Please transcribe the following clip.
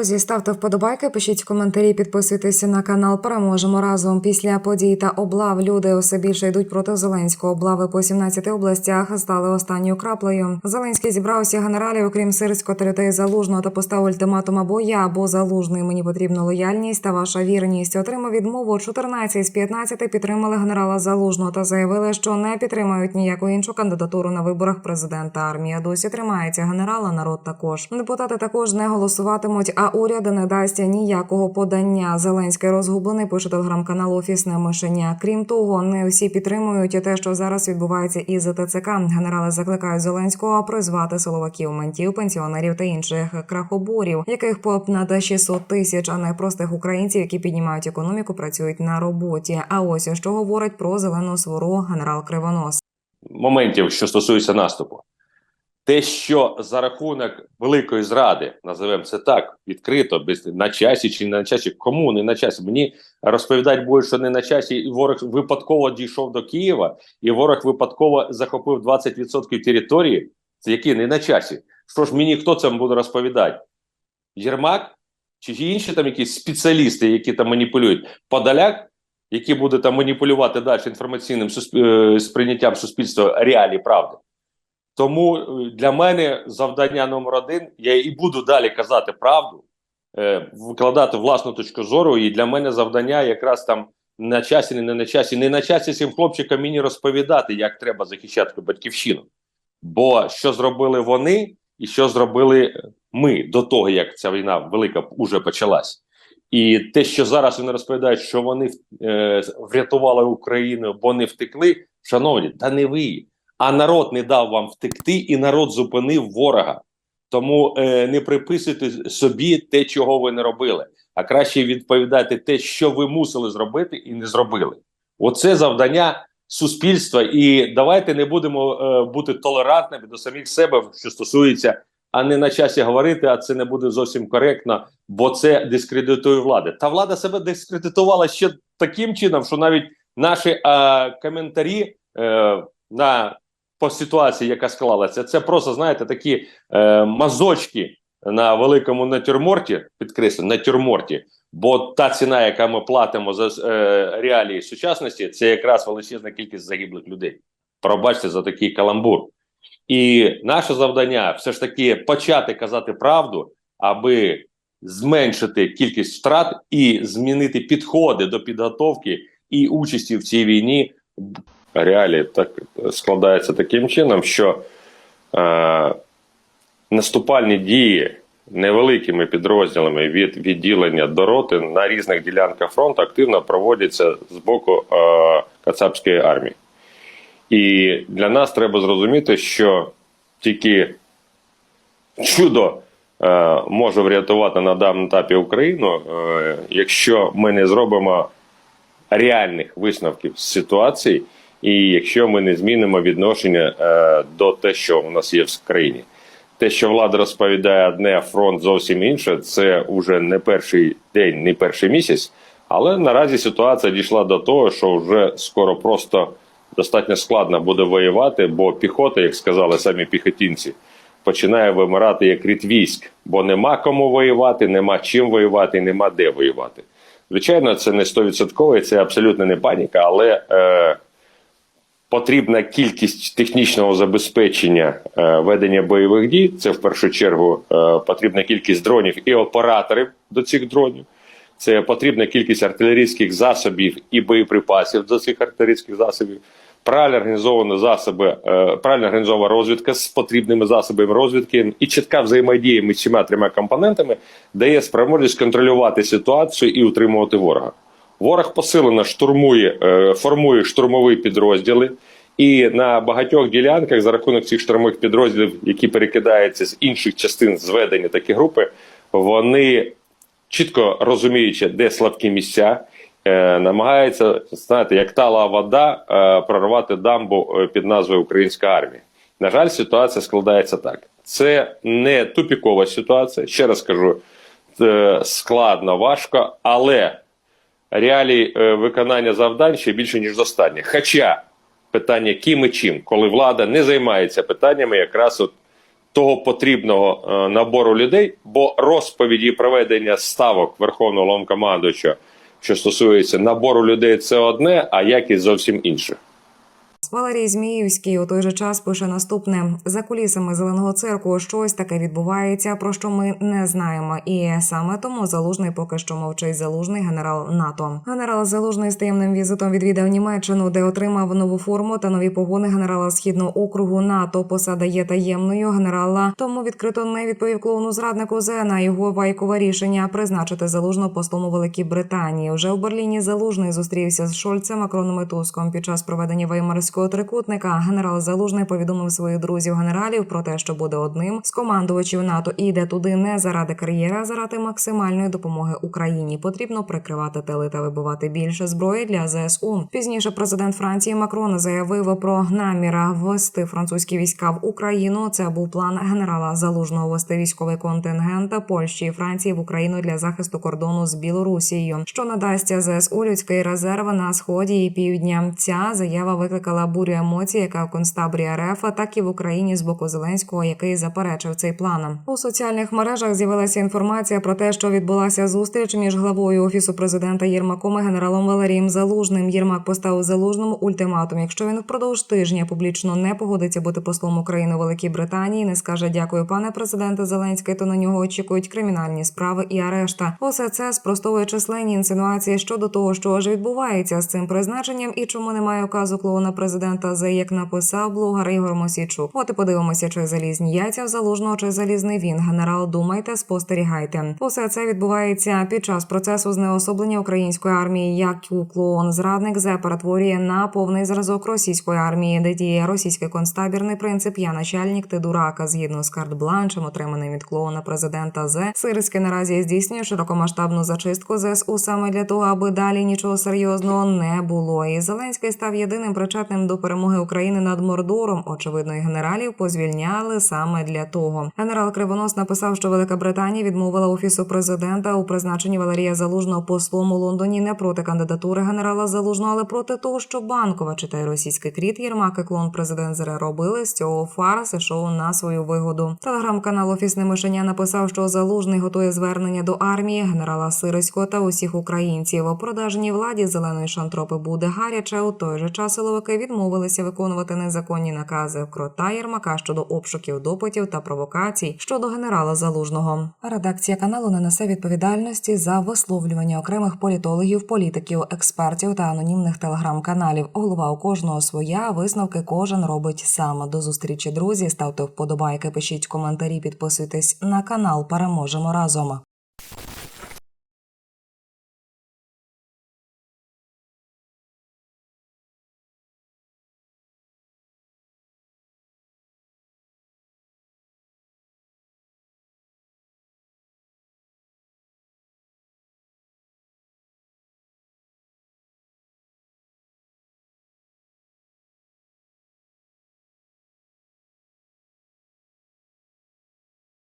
Друзі, ставте вподобайки, пишіть коментарі, підписуйтесь на канал. Переможемо разом. Після подій та облав люди усе більше йдуть проти Зеленського. Облави по 17 областях стали останньою краплею. Зеленський зібрав усіх генералів, окрім сирського та людей залужного, та поставив ультиматум або я, або залужний. Мені потрібна лояльність та ваша вірність. Отримав відмову 14 з 15 підтримали генерала залужного та заявили, що не підтримають ніяку іншу кандидатуру на виборах президента. Армія досі тримається генерала. Народ також депутати також не голосуватимуть, а уряд не дасть ніякого подання. Зеленський розгублений пише телеграм-канал Офісне мишеня. Крім того, не всі підтримують те, що зараз відбувається із ТЦК. Генерали закликають Зеленського призвати силовиків, ментів, пенсіонерів та інших крахоборів, яких понад 600 тисяч, а не простих українців, які піднімають економіку, працюють на роботі. А ось що говорить про зелену свору генерал Кривонос. моментів, що стосується наступу. Те, що за рахунок великої зради, називаємо це так, відкрито, без на часі чи не на часі, кому не на часі. Мені розповідають будуть, не на часі, і ворог випадково дійшов до Києва, і ворог випадково захопив 20% території, які не на часі. Що ж мені хто це буде розповідати? Єрмак чи інші там якісь спеціалісти, які там маніпулюють? Подоляк, які буде там маніпулювати далі інформаційним е, сприйняттям суспільства реалій правди. Тому е, для мене завдання номер один, я і буду далі казати правду, е, викладати власну точку зору. І для мене завдання якраз там на часі, не на часі, не на часі цим хлопчикам мені розповідати, як треба захищати батьківщину. Бо що зробили вони, і що зробили ми до того, як ця війна велика уже почалась. І те, що зараз вони розповідають, що вони е, врятували Україну, бо не втекли. Шановні, та не ви, а народ не дав вам втекти, і народ зупинив ворога. Тому е, не приписуйте собі те, чого ви не робили, а краще відповідати те, що ви мусили зробити і не зробили. Оце завдання суспільства. І давайте не будемо е, бути толерантними до самих себе, що стосується, а не на часі говорити, а це не буде зовсім коректно, бо це дискредитує влади. Та влада себе дискредитувала ще таким чином, що навіть наші е, коментарі е, на по ситуації, яка склалася, це просто знаєте такі е, мазочки на великому натюрморті, підкреслю, натюрморті. Бо та ціна, яка ми платимо за е, реалії сучасності, це якраз величезна кількість загиблих людей. Пробачте за такий каламбур. І наше завдання все ж таки почати казати правду, аби зменшити кількість втрат і змінити підходи до підготовки і участі в цій війні. Реалії так складаються таким чином, що е, наступальні дії невеликими підрозділами від відділення до роти на різних ділянках фронту активно проводяться з боку е, Кацапської армії. І для нас треба зрозуміти, що тільки чудо е, може врятувати на даному етапі Україну, е, якщо ми не зробимо реальних висновків з ситуації, і якщо ми не змінимо відношення е, до те, що у нас є в країні. Те, що влада розповідає одне, а фронт зовсім інше, це вже не перший день, не перший місяць. Але наразі ситуація дійшла до того, що вже скоро просто достатньо складно буде воювати, бо піхота, як сказали самі піхотінці, починає вимирати як рід військ, бо нема кому воювати, нема чим воювати, нема де воювати. Звичайно, це не 100%, це абсолютно не паніка, але е, потрібна кількість технічного забезпечення е, ведення бойових дій. Це в першу чергу е, потрібна кількість дронів і операторів до цих дронів. Це потрібна кількість артилерійських засобів і боєприпасів до цих артилерійських засобів. Правильно організовані засоби, е, правильно організована розвідка з потрібними засобами розвідки і чітка взаємодія між цими трьома компонентами дає спроможність контролювати ситуацію і утримувати ворога. Ворог посилено штурмує, е, формує штурмові підрозділи, і на багатьох ділянках за рахунок цих штурмових підрозділів, які перекидаються з інших частин зведення такі групи, вони чітко розуміючи, де слабкі місця, е, намагаються знаєте, як тала вода е, прорвати дамбу під назвою Українська армія. На жаль, ситуація складається так. Це не тупікова ситуація. Ще раз кажу, складно, важко, але реалії е, виконання завдань ще більше ніж достатньо. Хоча питання ким і чим, коли влада не займається питаннями якраз от того потрібного е, набору людей, бо розповіді проведення ставок Верховного ломкомандуча, що стосується набору людей, це одне, а якість зовсім інше. Валерій Зміївський у той же час пише наступне: за кулісами зеленого цирку щось таке відбувається, про що ми не знаємо. І саме тому залужний поки що мовчить залужний генерал НАТО. Генерал Залужний з таємним візитом відвідав Німеччину, де отримав нову форму та нові погони генерала східного округу НАТО. Посада є таємною генерала. Тому відкрито не відповів клоуну зраднику Зе на його вайкове рішення призначити залужного послом у Великій Британії. Вже у Берліні залужний зустрівся з Шольцем, Макроном і Туском під час проведення Веймарського трикутника. Генерал Залужний повідомив своїх друзів генералів про те, що буде одним з командувачів НАТО і йде туди не заради кар'єри, а заради максимальної допомоги Україні. Потрібно прикривати тили та вибивати більше зброї для ЗСУ. Пізніше президент Франції Макрон заявив про наміра ввести французькі війська в Україну. Це був план генерала Залужного ввести військовий контингент Польщі і Франції в Україну для захисту кордону з Білорусією, що надасться ЗСУ людський резерв на сході і півдня. Ця заява викликала бурю емоцій, яка в концтаборі РФ, так і в Україні з боку Зеленського, який заперечив цей план. У соціальних мережах з'явилася інформація про те, що відбулася зустріч між главою офісу президента Єрмаком і генералом Валерієм Залужним. Єрмак поставив залужному ультиматум. Якщо він впродовж тижня публічно не погодиться бути послом України у Великій Британії, не скаже дякую, пане президенте Зеленський, то на нього очікують кримінальні справи і арешта. Усе це спростовує численні інсинуації щодо того, що ж відбувається з цим призначенням і чому немає указу клоуна президента за як написав блогер Ігор Мосійчук. От і подивимося, чи залізні яйця в залужного, чи залізний він. Генерал, думайте, спостерігайте. Усе це відбувається під час процесу знеособлення української армії, як у клоун зрадник зе перетворює на повний зразок російської армії, де діє російський концтабірний принцип Я начальник, ти дурака згідно з карт-бланчем, отриманим від клоуна президента Зе. Сирський наразі здійснює широкомасштабну зачистку ЗСУ саме для того, аби далі нічого серйозного не було. І Зеленський став єдиним причетним до перемоги України над Мордором. Очевидно, і генералів позвільняли саме для того. Генерал Кривонос написав, що Велика Британія відмовила офісу президента у призначенні Валерія Залужного послом у Лондоні не проти кандидатури генерала Залужного, але проти того, що банкова читає російський кріт Єрмак і клон президент ЗР робили з цього фарс шоу на свою вигоду. Телеграм-канал Офісне мишеня написав, що Залужний готує звернення до армії генерала Сироського та усіх українців. У продажній владі зеленої шантропи буде гаряче. У той же час силовики відмовилися виконувати незаконні накази крота Єрмака щодо обшуків, допитів та провокацій щодо генерала Залужного. Редакція каналу не несе відповідальності за висловлювання окремих політологів, політиків, експертів та анонімних телеграм-каналів. Голова у кожного своя висновки кожен робить сам. До зустрічі, друзі. Ставте вподобайки, пишіть коментарі, підписуйтесь на канал. Переможемо разом.